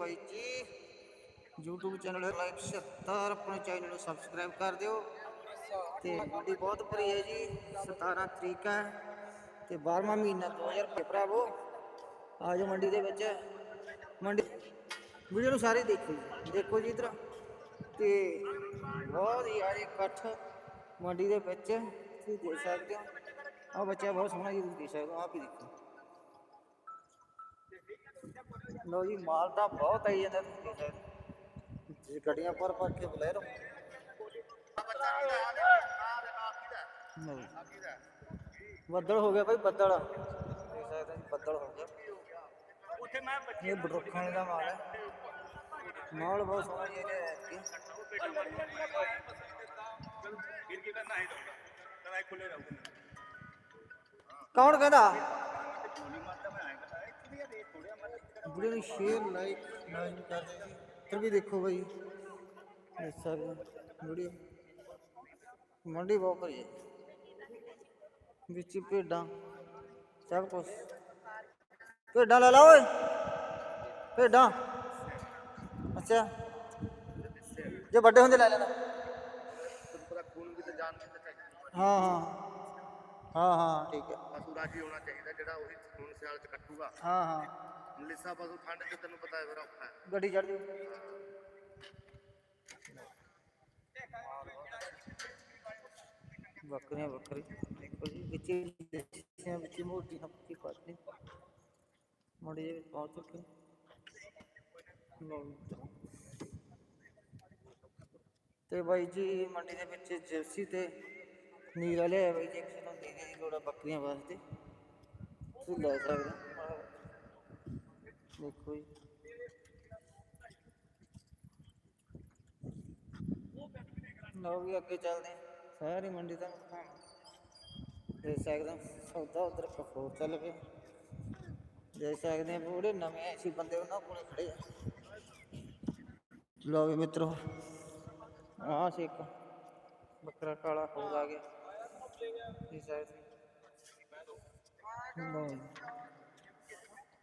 ਬਾਈ ਜੀ। YouTube channel ਹੈ like 77 ਆਪਣੇ ਚੈਨਲ ਨੂੰ ਸਬਸਕ੍ਰਾਈਬ ਕਰ ਦਿਓ। ਤੇ ਮੰਡੀ ਬਹੁਤ ਭਰੀ ਹੈ ਜੀ। 17 ਤਰੀਕ ਹੈ। ਤੇ 12ਵਾਂ ਮਹੀਨਾ 2000 ਭਰਾਵੋ। ਆਜੋ ਮੰਡੀ ਦੇ ਵਿੱਚ। ਮੰਡੀ ਵੀਡੀਓ ਨੂੰ ਸਾਰੇ ਦੇਖੋ ਜੀ। ਦੇਖੋ ਜੀ ਇਧਰ। ਤੇ ਬਹੁਤ ਹੀ ਆ ਇਕੱਠ ਮੰਡੀ ਦੇ ਵਿੱਚ ਤੁਸੀਂ ਦੇਖ ਸਕਦੇ ਹੋ। ਆ ਬੱਚਾ ਬਹੁਤ ਸੋਹਣਾ ਜੀ, ਤੁਸੀਂ ਦੇਖ ਸਕਦੇ ਹੋ। ਆਪ ਹੀ ਦੇਖੋ। ਲੋ ਜੀ ਮਾਲ ਤਾਂ ਬਹੁਤ ਆਈ ਜਾਂਦਾ ਤੁਸੀਂ ਦੇਖ ਜੀ ਗੱਡੀਆਂ ਪਰ ਪਰ ਕੇ ਬਲੈਰੋ। ਬੱਦਲ ਹੋ ਗਿਆ ਭਾਈ ਬੱਦਲ। ਦੇਖ ਸਕਦੇ ਜੀ, ਬੱਦਲ ਹੋ ਗਿਆ। ਇਹ ਬੜਰੁੱਖਾਂ ਦਾ ਮਾਲ ਹੈ। ਮਾਲ ਬਹੁਤ ਸੋਹਣਾ ਜੀ ਇਹਦੇ ਐਤਕੀ। ਕੌਣ ਕਹਿੰਦਾ? ਵੀਡੀਓ ਨੂੰ ਸ਼ੇਅਰ ਲਾਈਕ ਲਾਈਕ ਕਰ ਦਿਓ ਜੀ ਇੱਧਰ ਵੀ ਦੇਖੋ ਬਾਈ ਦੇਖ ਸਕਦੇ ਹੋ ਵੀਡੀਓ ਮੰਡੀ ਬਹੁਤ ਭਰੀ ਹੈ। ਵਿੱਚ ਭੇਡਾਂ ਸਭ ਕੁਛ। ਭੇਡਾਂ ਲੈ ਲਾ ਓਏ। ਭੇਡਾਂ। ਅੱਛਾ। ਜੇ ਵੱਡੇ ਹੁੰਦੇ ਲੈ ਲੈਣਾ। ਹਾਂ ਹਾਂ। ਹਾਂ ਹਾਂ ਠੀਕ ਹੈ। ਪਸ਼ੂ ਰਾਜੀ ਹੋਣਾ ਚਾਹੀਦਾ ਜਿਹੜਾ ਉਹੀ ਹੁਣ ਸਿਆਲ ਚ ਕੱਟੂਗਾ। ਹਾਂ ਹਾਂ। ਲਿੱਸਾ ਪਸ਼ੂ ਠੰਡ ਚ ਤੈਨੂੰ ਪਤਾ ਹੈ ਫਿਰ ਔਖਾ ਹੈ। ਗੱਡੀ ਚੜ ਜਾਓ ਬੱਕਰੀਆਂ ਬੱਕਰੀ ਦੇਖੋ ਜੀ ਵਿੱਚ ਦੇਸੀਆਂ ਵਿੱਚ ਮੋਟੀਆਂ ਪੱਕੀ ਪਾਤੀ ਮੋੜੀ ਜਿਹੀ ਪਹੁੰਚ ਚੁੱਕੇ ਜੀ। ਤੇ ਬਾਈ ਜੀ ਮੰਡੀ ਦੇ ਵਿੱਚ ਜਿਪਸੀ ਤੇ ਨੀਰਾ ਲਿਆ ਬਾਈ ਜੀ ਕਿਸੇ ਨੂੰ ਨੀਰੇ ਦੀ ਲੋੜ ਬੱਕਰੀਆਂ ਵਾਸਤੇ। ਤੁਸੀਂ ਲੈ ਸਕਦੇ इसमें कोई। नौगिया के चलते सारी मंडी तक जैसा एकदम सौदा उधर कपूर चल पे जैसा एकदम पूरे नवे ऐसी बंदे उन्होंने कोने खड़े लो भी मित्रों वहाँ से एक बकरा काला खोल आ गया इस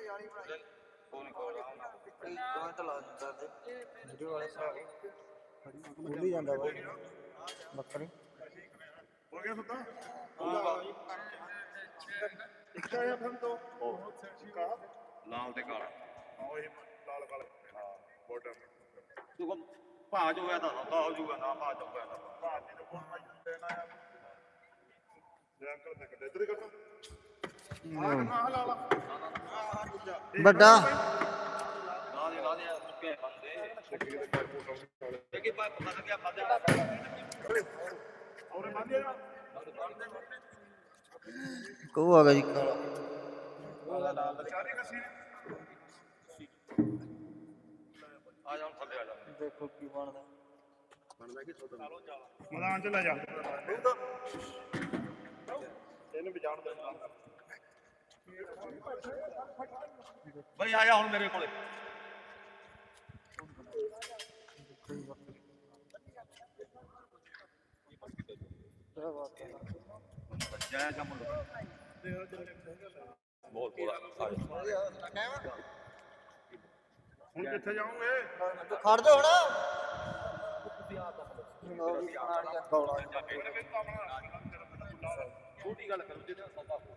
ਜੀ। ਜਾਂਦਾ ਬਾਈ ਬੱਕਰੀ ਹੋ ਗਿਆ ਸੁੱਤਾ ਇੱਕ ਆਇਆ ਫਿਰ ਤੋਂ ਕਾ ਲਾਲ ਤੇ ਕਾਲਾ ਉਹੀ ਲਾਲ ਕਾਲਾ ਹਾਂ ਬਾਰਡਰ ਤੂੰ ਭਾਜ ਹੋਇਆ ਤਾਂ ਸੌਦਾ ਹੋ ਜਾਊਗਾ ਨਾ ਭਾਜ ਹੋਇਆ ਤਾਂ ਭਾਜ ਜੀ ਨੂੰ ਫੋਨ ਦੇਣਾ ਆ ਜੇ ਅੰਕਲ ਨੇ ਇਧਰ ਕੱਢੋ ਆਹ ਨਾ ਲਾ ਲਾ ਵੱਡਾ। ਕਿ ਆ ਗਿਆ ਜੀ। ਕਾਲਾ ਆ ਜਾ ਹੁਣ ਥੱਲੇ ਆ ਜਾ ਦੇਖੋ ਕੀ ਬਣਦਾ। ਬਣਦਾ ਕਿ ਤੁਹਾਡਾ? ਮੈਦਾਨ ਚ ਲੈ ਜਾ। ਇਹਨੂੰ ਵੀ ਜਾਣ ਦੇ ਬਈ ਆ ਜਾ ਹੁਣ ਮੇਰੇ ਕੋਲੇ। ਕਿਹੜਾ ਬਾਤ ਹੈ ਜੈ ਕੰਮ ਬਹੁਤ ਬੋਲਾ ਹੁਣ ਕਿੱਥੇ ਜਾਓਗੇ? ਤੂੰ ਖੜ ਜਾ ਹੁਣ। ਲਓ ਵੀ ਪੁਰਾਣੀਆਂ ਕੌਲਾਂ ਛੋਟੀ ਗੱਲ ਕਰੋ ਜਿਹਦੇ ਨਾਲ ਸੌਦਾ ਹੋ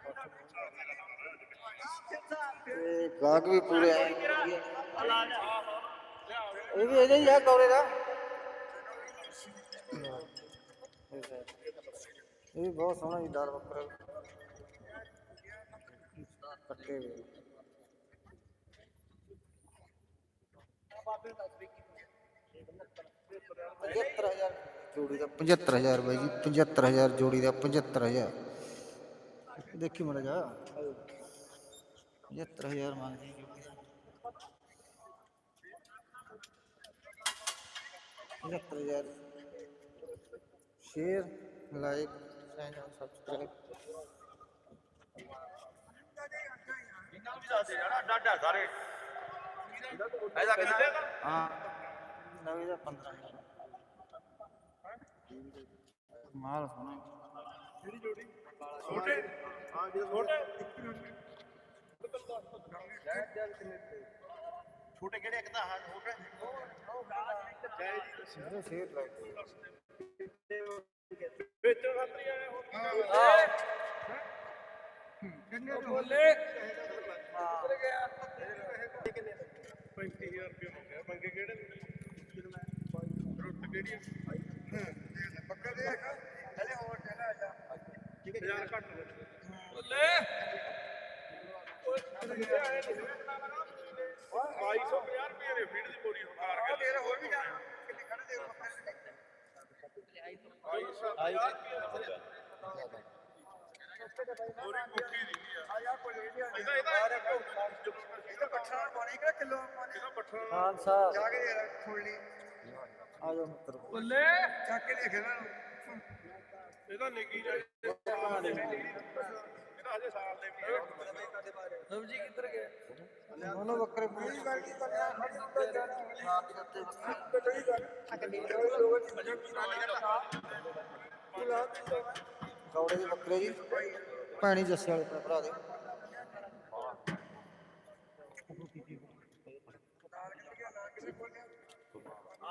ਵੀਡੀਓ ਸ਼ੇਅਰ ਲਾਈਕ ਕਮੈਂਟ ਯਾਤਰਾ ਕੱਠ ਵੀ ਬਹੁਤ ਹੈ ਤੇ ਗਾਹਕ ਵੀ ਪੂਰੇ ਆਏ ਵਧੀਆ ਨੇ। ਇਹ ਵੀ ਇਹਦਾ ਹੀ ਆ ਗੌਰੇ ਦਾ ਇਹ ਵੀ ਬਹੁਤ ਸੋਹਣਾ ਜੀ ਦਾਲ ਬੱਕਰਾ ਕੱਟੇ ਹੋਏ ਪਝੱਤਰ ਹਜ਼ਾਰ ਜੋੜੀ ਦਾ 75000 ਬਾਈ ਜੀ 75000 ਜੋੜੀ ਦਾ 75000 ਦੇਖੀ ਮੜਾ ਜਾ देखी मरे जा हज़ार मांग हज़ार शेयर लाइक साइन सब्सक्राइब। हाँ माल सोना छोटे। छोटे। छोटे केड़े एकदा हाँ छोटे सिंधु सेर लाइक बेचो खातरी आया हो। हाँ गंगे बोले हाँ गया 35000 हो गया मंगे केड़े रोट केड़ी ਹੈ ਯਾਰ ਘੱਟ ਬੋਲੇ 2250 ਰੁਪਏ ਦੇ ਫੀਡ ਦੀ ਬੋਰੀ ਹਕਾਰ ਕੇ ਤੇਰਾ ਹੋਰ ਵੀ ਜਾ ਕਿੰਨੇ ਖੜੇ ਦੇ ਪੂਰੀ ਮੁੱਕੀ ਦੀ ਆ। ਯਾਰ ਕੋਈ ਨਹੀਂ ਇਹਦਾ ਇਹਦਾ ਇਹਦਾ ਪੱਠਾ ਪਾਣੀ ਕਿ ਕਿਲੋ ਪਾਣੀ ਇਹਦਾ ਪੱਠਾ ਖਾਲਸਾ। ਜਾ ਕੇ ਯਾਰ ਖੋਲ ਲਈ ਆ ਜਾਓ ਮਿੱਤਰ। ਬੋਲੇ। ਚੱਕ ਕੇ ਦੇਖ ਇਹਨਾਂ ਨੂੰ। ਇਹਦਾ ਨਿੱਕੀ ਜਾਈ ਇਹਦਾ ਹਜੇ ਸਾਲ ਦੇ ਵੀ ਹੈ ਸਬਜੀ ਕਿੱਧਰ ਗਏ ਉਹਨੂੰ ਬੱਕਰੇ ਪੂਰੀ ਗੱਲ ਕੀ ਕੌੜੇ ਦੇ ਬੱਕਰੇ ਜੀ ਭੈਣੀ ਜੱਸੇ ਵਾਲੇ ਆਪਣੇ ਭਰਾ ਦੇ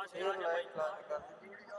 ਸ਼ੇਅਰ ਲਾਈਕ ਕਰ ਬਾਈ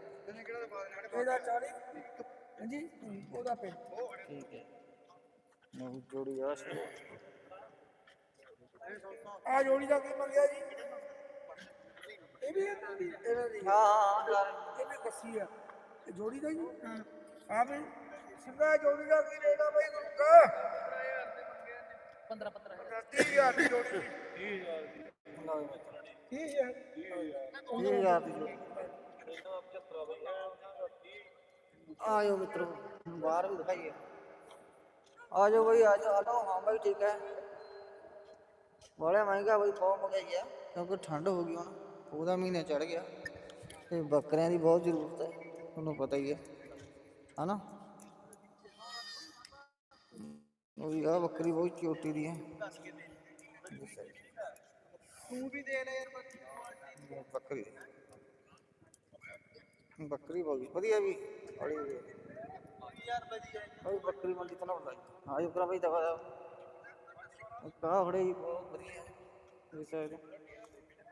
ਇਹਦਾ 40 ਹਾਂਜੀ ਉਹਦਾ ਪੇ ਠੀਕ ਹੈ। ਨਵੀਂ ਜੋੜੀ ਆ। ਸੀ ਆ ਜੋੜੀ ਦਾ ਕੀ ਮੰਗਿਆ ਜੀ? ਇਹ ਵੀ ਇਹਨਾਂ ਦੀ ਇਹਨਾਂ ਦੀ। ਹਾਂ ਹਾਂ ਇਹ ਵੀ ਕੱਸੀ ਆ। ਇਹ ਜੋੜੀ ਦਾ ਜੀ? ਹਾਂ ਬਈ ਸਿੱਧਾ ਜੋੜੀ ਦਾ ਕੀ ਰੇਟ ਆ ਬਈ ਗੁਰੂਕਾ 15 15 30000 ਦੀ ਜੋੜੀ ਨਵੇਂ ਮਿੱਤਰ 30000 ਇਹ ਹਜ਼ਾਰ ਦੀ। आयो मित्रों। बाहर भी दिखाइए आ जाओ भाई आ जाओ हलो हाँ भाई ठीक है। बड़ा महँगा भाई फॉर्म हो गया क्योंकि ठंड हो गई ना पूरा महीने चढ़ गया। तो बकरियाँ की बहुत ज़रूरत है उन्होंने पता ही है। है ना? यार बकरी बहुत चोटी दी है। बकरी। बकरी बोगी बढ़िया भी बड़ी हुई और बकरी मंडी इतना बढ़ाई हाँ ये पूरा भाई दवा का बड़े ही बहुत बढ़िया बेचारे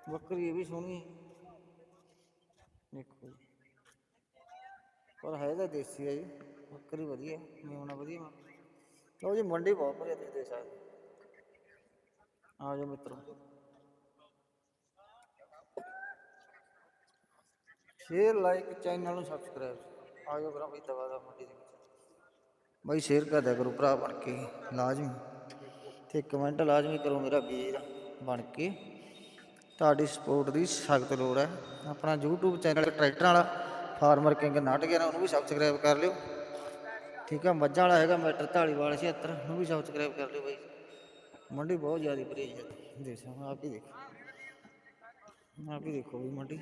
बकरी भी सोनी देखो और है ना देसी है बकरी बढ़िया है मेमना बढ़िया है लो जी मंडी बहुत बढ़िया देसी है आ जाओ मित्रों ਸ਼ੇਅਰ ਲਾਈਕ ਚੈਨਲ ਨੂੰ ਸਬਸਕ੍ਰਾਈਬ ਆ ਜਾਓ ਕਰਾਂ ਬਈ ਦਵਾ ਦਾ ਮੰਡੀ ਦੇ ਵਿੱਚ। ਬਾਈ ਸ਼ੇਅਰ ਕਰ ਦਿਆ ਕਰੋ ਭਰਾ ਬਣ ਕੇ, ਲਾਜ਼ਮੀ। ਤੇ ਕਮੈਂਟ ਲਾਜ਼ਮੀ ਕਰੋ ਮੇਰਾ ਵੀਰ ਬਣ ਕੇ। ਤੁਹਾਡੀ ਸਪੋਰਟ ਦੀ ਸਖਤ ਲੋੜ ਹੈ। ਆਪਣਾ YouTube ਚੈਨਲ ਟਰੈਕਟਰਾਂ ਵਾਲਾ ਫਾਰਮਰ ਕਿੰਗ ਨਾਟ ਉਹਨੂੰ ਵੀ ਸਬਸਕ੍ਰਾਈਬ ਕਰ ਲਿਓ। ਠੀਕ ਆ, ਮੱਝਾਂ ਵਾਲਾ ਹੈਗਾ ਮੈਟਰ ਢਾਲੀਵਾਲ 76 ਉਹਨੂੰ ਵੀ ਸਬਸਕ੍ਰਾਈਬ ਕਰ ਲਿਓ ਬਾਈ। ਮੰਡੀ ਬਹੁਤ ਜ਼ਿਆਦਾ ਭਰੀ ਹੈ ਦੇਖ ਸਕਦੇ ਆਪ ਹੀ ਦੇਖੋ। ਆਪ ਹੀ ਦੇਖੋ ਵੀ ਮੰਡੀ।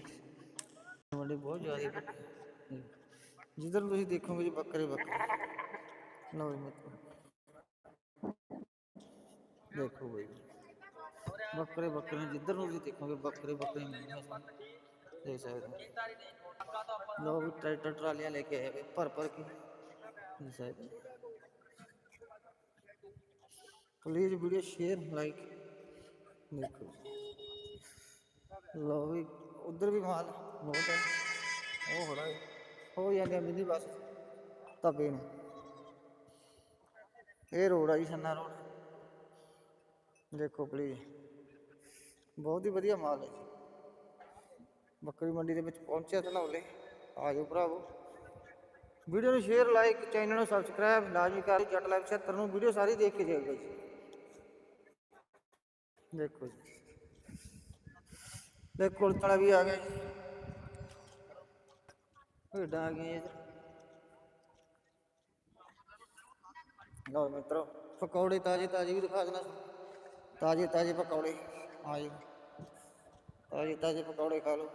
ਮੰਡੀ ਬਹੁਤ ਜ਼ਿਆਦਾ ਭਰੀ ਹੈ। ਜਿੱਧਰ ਨੂੰ ਤੁਸੀਂ ਦੇਖੋਗੇ ਜੀ ਬੱਕਰੇ ਬੱਕਰੇ ਲਓ ਜੀ ਮਿੱਤਰੋ ਦੇਖੋ ਬਈ ਬੱਕਰੇ ਬੱਕਰੇ ਨੇ, ਜਿੱਧਰ ਨੂੰ ਵੀ ਦੇਖੋਗੇ ਬੱਕਰੇ ਬੱਕਰੇ ਮਿਲਣਗੇ ਸਾਨੂੰ ਦੇਖ ਸਕਦੇ ਹੋ ਲੋਕ ਵੀ ਟਰੈਕਟਰ ਟਰਾਲੀਆਂ ਲੈ ਕੇ ਆਏ ਵੇ ਭਰ ਭਰ ਕੇ ਦੇਖ ਲੋ ਵੀ ਉਧਰ ਵੀ ਮਾਲ ਬਹੁਤ ਹੈ ਉਹ ਖੜਾ ਹੈ ਹੋ ਜਾਂਦੇ ਮਿੰਦੀ ਬਸ। ਤਪੇ ਨੂੰ। ਇਹ ਰੋਡ ਆ ਜੀ ਸੰਨਾ ਰੋਡ। ਦੇਖੋ ਪਲੀਜ਼ ਬਹੁਤ ਹੀ ਵਧੀਆ ਮਾਲ ਹੈ ਬੱਕਰੀ ਮੰਡੀ ਦੇ ਵਿੱਚ ਪਹੁੰਚਿਆ ਧਨੌਲੇ ਆ ਜਾਓ ਭਰਾਵੋ। ਵੀਡੀਓ ਨੂੰ ਸ਼ੇਅਰ ਲਾਈਕ ਚੈਨਲ ਨੂੰ ਸਬਸਕ੍ਰਾਈਬ ਲਾਜ਼ਮੀ ਕਰ ਜੱਟ ਲਾਈਵ 76 ਨੂੰ ਵੀਡੀਓ ਸਾਰੀ ਦੇਖ ਕੇ ਜਾਇਓ ਜੀ। ਦੇਖੋ ਜੀ। देख कुड़तड़ा भी आ गया डाल गए इधर। लो मित्रों, पकौड़े ताजी ताजे भी दिखा देना। ताजे ताजे पकौड़े हाँ आइए ताजे ताजे पकौड़े खा लो।